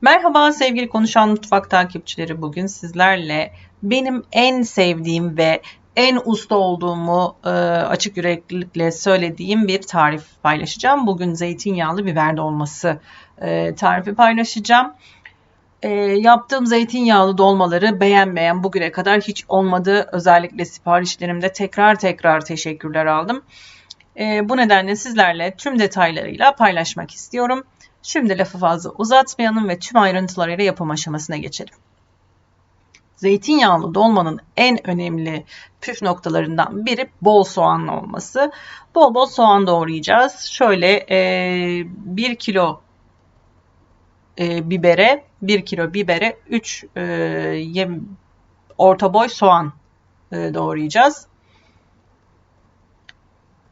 Merhaba sevgili Konuşan Mutfak takipçileri. Bugün sizlerle benim en sevdiğim ve en usta olduğumu e, açık yüreklilikle söylediğim bir tarif paylaşacağım. Bugün zeytinyağlı biber dolması e, tarifi paylaşacağım. E, yaptığım zeytinyağlı dolmaları beğenmeyen bugüne kadar hiç olmadı. Özellikle siparişlerimde tekrar tekrar teşekkürler aldım. E, bu nedenle sizlerle tüm detaylarıyla paylaşmak istiyorum. Şimdi lafı fazla uzatmayalım ve tüm ayrıntılarıyla yapım aşamasına geçelim. Zeytinyağlı dolmanın en önemli püf noktalarından biri bol soğanlı olması. Bol bol soğan doğrayacağız. Şöyle e, 1 kilo e, bibere 1 kilo bibere 3 e, yem, orta boy soğan e, doğrayacağız.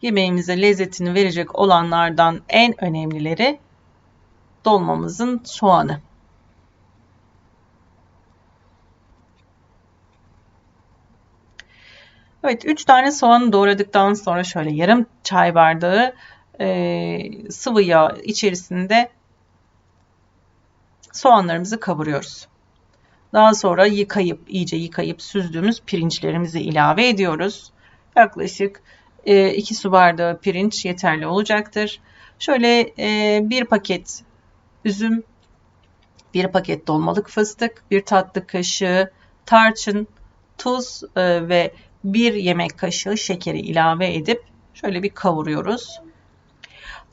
Yemeğimize lezzetini verecek olanlardan en önemlileri dolmamızın soğanı. Evet 3 tane soğanı doğradıktan sonra şöyle yarım çay bardağı e, sıvı yağ içerisinde soğanlarımızı kavuruyoruz. Daha sonra yıkayıp iyice yıkayıp süzdüğümüz pirinçlerimizi ilave ediyoruz. Yaklaşık 2 e, su bardağı pirinç yeterli olacaktır. Şöyle e, bir paket üzüm, bir paket dolmalık fıstık, bir tatlı kaşığı tarçın, tuz e, ve bir yemek kaşığı şekeri ilave edip şöyle bir kavuruyoruz.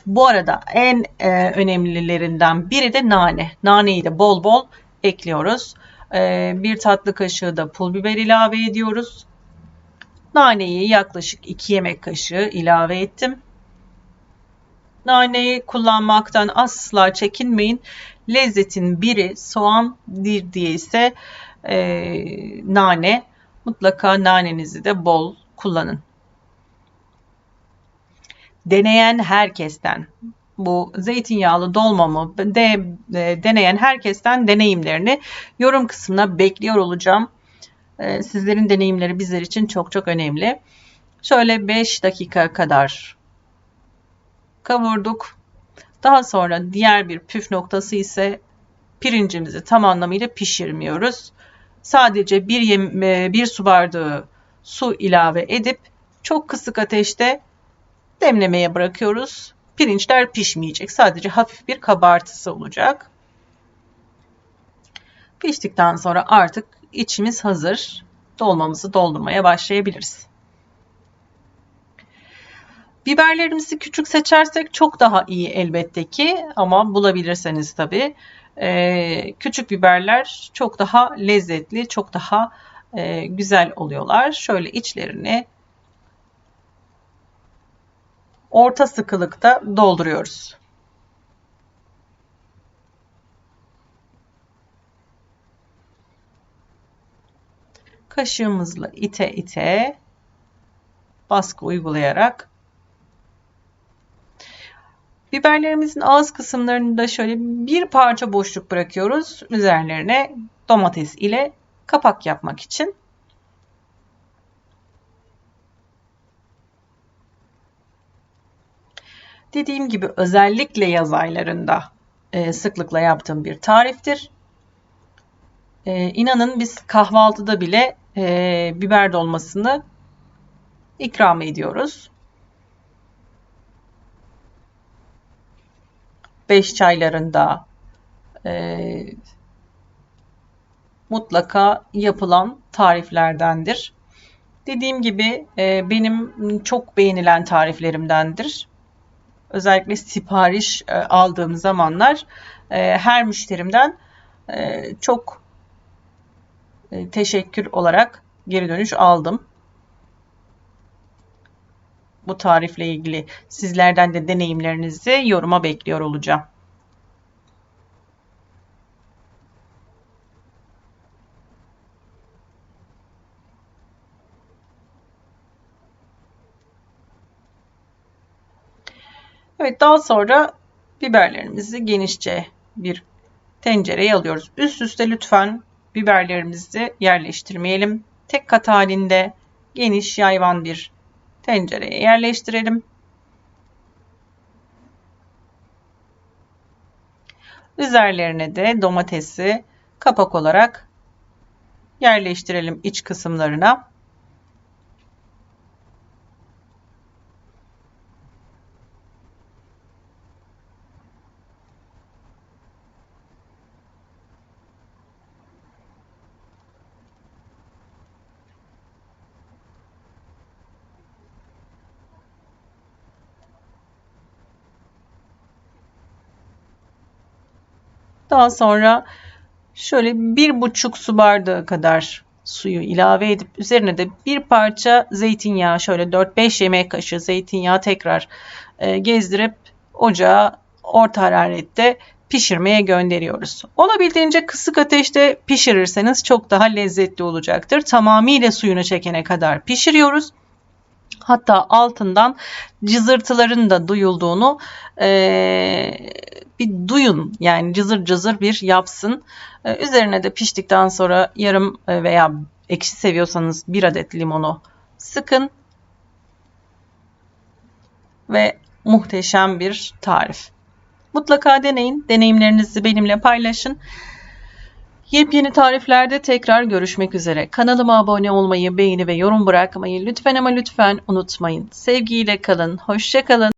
Bu arada en e, önemlilerinden biri de nane. Naneyi de bol bol ekliyoruz. E, bir tatlı kaşığı da pul biber ilave ediyoruz. Naneyi yaklaşık 2 yemek kaşığı ilave ettim. Naneyi kullanmaktan asla çekinmeyin. Lezzetin biri soğan, bir diye ise e, nane. Mutlaka nanenizi de bol kullanın. Deneyen herkesten bu zeytinyağlı dolmamı de, e, deneyen herkesten deneyimlerini yorum kısmına bekliyor olacağım. E, sizlerin deneyimleri bizler için çok çok önemli. Şöyle 5 dakika kadar kavurduk. Daha sonra diğer bir püf noktası ise pirincimizi tam anlamıyla pişirmiyoruz. Sadece bir, yem, e, bir su bardağı su ilave edip çok kısık ateşte demlemeye bırakıyoruz. Pirinçler pişmeyecek. Sadece hafif bir kabartısı olacak. Piştikten sonra artık içimiz hazır. Dolmamızı doldurmaya başlayabiliriz. Biberlerimizi küçük seçersek çok daha iyi elbette ki ama bulabilirseniz tabii. Ee, küçük biberler çok daha lezzetli, çok daha e, güzel oluyorlar. Şöyle içlerini orta sıkılıkta dolduruyoruz. Kaşığımızla ite ite baskı uygulayarak Biberlerimizin ağız kısımlarında şöyle bir parça boşluk bırakıyoruz. Üzerlerine domates ile kapak yapmak için. Dediğim gibi özellikle yaz aylarında e, sıklıkla yaptığım bir tariftir. E, inanın biz kahvaltıda bile e, biber dolmasını ikram ediyoruz. 5 çaylarında e, mutlaka yapılan tariflerdendir. Dediğim gibi e, benim çok beğenilen tariflerimdendir. Özellikle sipariş e, aldığım zamanlar e, her müşterimden e, çok e, teşekkür olarak geri dönüş aldım bu tarifle ilgili sizlerden de deneyimlerinizi yoruma bekliyor olacağım. Evet daha sonra biberlerimizi genişçe bir tencereye alıyoruz. Üst üste lütfen biberlerimizi yerleştirmeyelim. Tek kat halinde geniş yayvan bir tencereye yerleştirelim. Üzerlerine de domatesi kapak olarak yerleştirelim iç kısımlarına. Daha sonra şöyle bir buçuk su bardağı kadar suyu ilave edip üzerine de bir parça zeytinyağı şöyle 4-5 yemek kaşığı zeytinyağı tekrar e, gezdirip ocağa orta hararette pişirmeye gönderiyoruz. Olabildiğince kısık ateşte pişirirseniz çok daha lezzetli olacaktır. Tamamıyla suyunu çekene kadar pişiriyoruz. Hatta altından cızırtıların da duyulduğunu e, bir duyun yani cızır cızır bir yapsın. E, üzerine de piştikten sonra yarım e, veya ekşi seviyorsanız bir adet limonu sıkın ve muhteşem bir tarif. Mutlaka deneyin, deneyimlerinizi benimle paylaşın. Yepyeni tariflerde tekrar görüşmek üzere. Kanalıma abone olmayı, beğeni ve yorum bırakmayı lütfen ama lütfen unutmayın. Sevgiyle kalın, hoşça kalın.